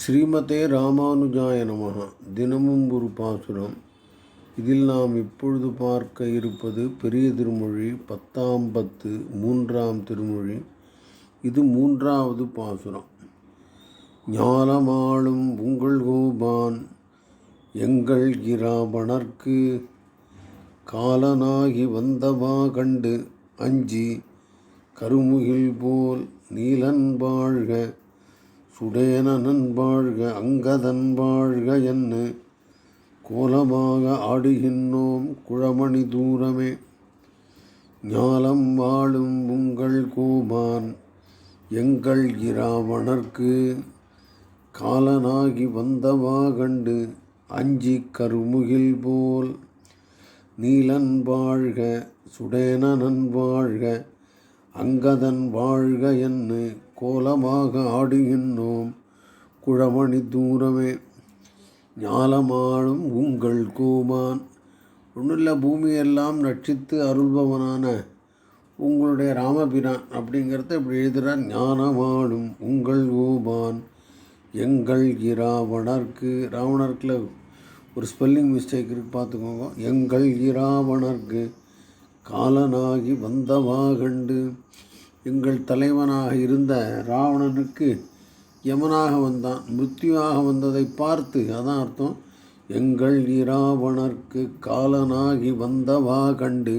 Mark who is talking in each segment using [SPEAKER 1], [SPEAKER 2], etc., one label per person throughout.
[SPEAKER 1] ஸ்ரீமதே ராமானுஜாய நமக தினமும் ஒரு பாசுரம். இதில் நாம் இப்பொழுது பார்க்க இருப்பது பெரிய திருமொழி பத்தாம் பத்து மூன்றாம் திருமொழி. இது மூன்றாவது பாசுரம். ஞானமாளும் உங்கள் கோபான் எங்கள் இராபணர்க்கு காலனாகி வந்தவா கண்டு அஞ்சி கருமுகில் போல் நீலன் வாழ்க. சுடேனன் வாழ்க அங்கதன் வாழ்க என்று கோலமாக ஆடுகின்றோம் குழமணி தூரமே. ஞாலம் வாழும் உங்கள் கோபான் எங்கள் இராவணர்க்கு. காலனாகி வந்தவா கண்டு அஞ்சி கருமுகில் போல். நீலன் வாழ்க சுடேனன் வாழ்க அங்கதன் வாழ்க என்று கோலமாக ஆடுகின்றோம். குழமணி தூரமே ஞாலமாடும் உங்கள் கோமான். ஒன்றும் பூமியெல்லாம் ரட்சித்து அருள்பவனான உங்களுடைய ராமபிரான் அப்படிங்கிறத இப்படி எழுதுகிறார் ஞானமாடும் உங்கள் கோபான் எங்கள் இராவணர்க்கு ராவணர்க்கில் ஒரு ஸ்பெல்லிங் மிஸ்டேக் இருக்குது பார்த்துக்கோங்க. எங்கள் இராவணர்க்கு காலனாகி வந்தவா கண்டு எங்கள் தலைவனாக இருந்த ராவணனுக்கு யமனாக வந்தான் மிருத்யுவாக வந்ததை பார்த்து அதான் அர்த்தம் எங்கள் இராவணர்க்கு காலனாகி வந்தவா கண்டு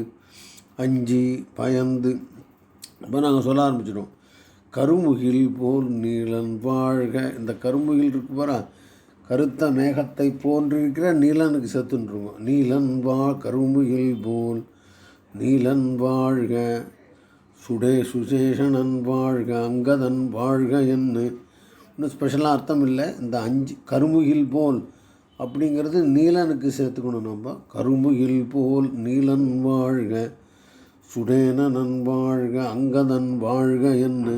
[SPEAKER 1] அஞ்சி பயந்து அப்போ நாங்கள் சொல்ல ஆரம்பிச்சிடும் கருமுகில் போல் நீலன் வாழ்க. இந்த கருமுகில் இருக்கு பாரா கருத்த மேகத்தை போன்றிருக்கிற நீலனுக்கு செத்துன்றுவோம் நீலன் வா கருமுகில் போல் நீலன் வாழ்க சுடே சுசேஷனன் வாழ்க அங்கதன் வாழ்க என்று. இன்னும் ஸ்பெஷலாக அர்த்தம் இல்லை. இந்த அஞ்சு கருமுகில் போல் அப்படிங்கிறது நீலனுக்கு சேர்த்துக்கணும் நம்ம. கருமுகில் போல் நீலன் வாழ்க சுடேனன் வாழ்க அங்கதன் வாழ்க என்று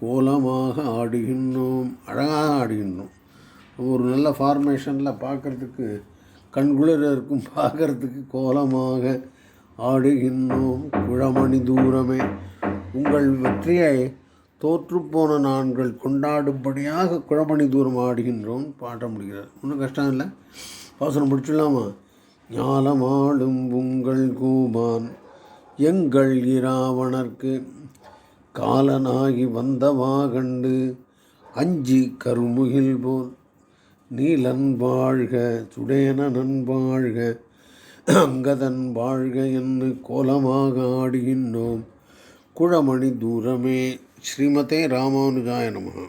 [SPEAKER 1] கோலமாக ஆடுகின்றோம். அழகாக ஆடுகின்றோம். ஒரு நல்ல ஃபார்மேஷனில் பார்க்குறதுக்கு கண்குளிர இருக்கும் பார்க்குறதுக்கு கோலமாக ஆடுகின்றோம் குழமணி தூரமே. உங்கள் வெற்றியை தோற்றுப்போன நான்கள் கொண்டாடும்படியாக குழமணி தூரம் ஆடுகின்றோம். பாட்ட முடிகிறார் ஒன்றும் கஷ்டம் இல்லை. பாசனம் பிடிச்சிடலாமா ஞாலமாடும் உங்கள் கூபான் எங்கள் இராவணர்க்கு காலனாகி வந்தவா கண்டு அஞ்சு கருமுகில் போல் நீலன் வாழ்க சுடேனன் வாழ்க அங்கதன் வாழ்க என்று கோலமாக ஆடுகின்றோம். குழமணி தூரமே. ஸ்ரீமதே ராமானுஜாய நமः.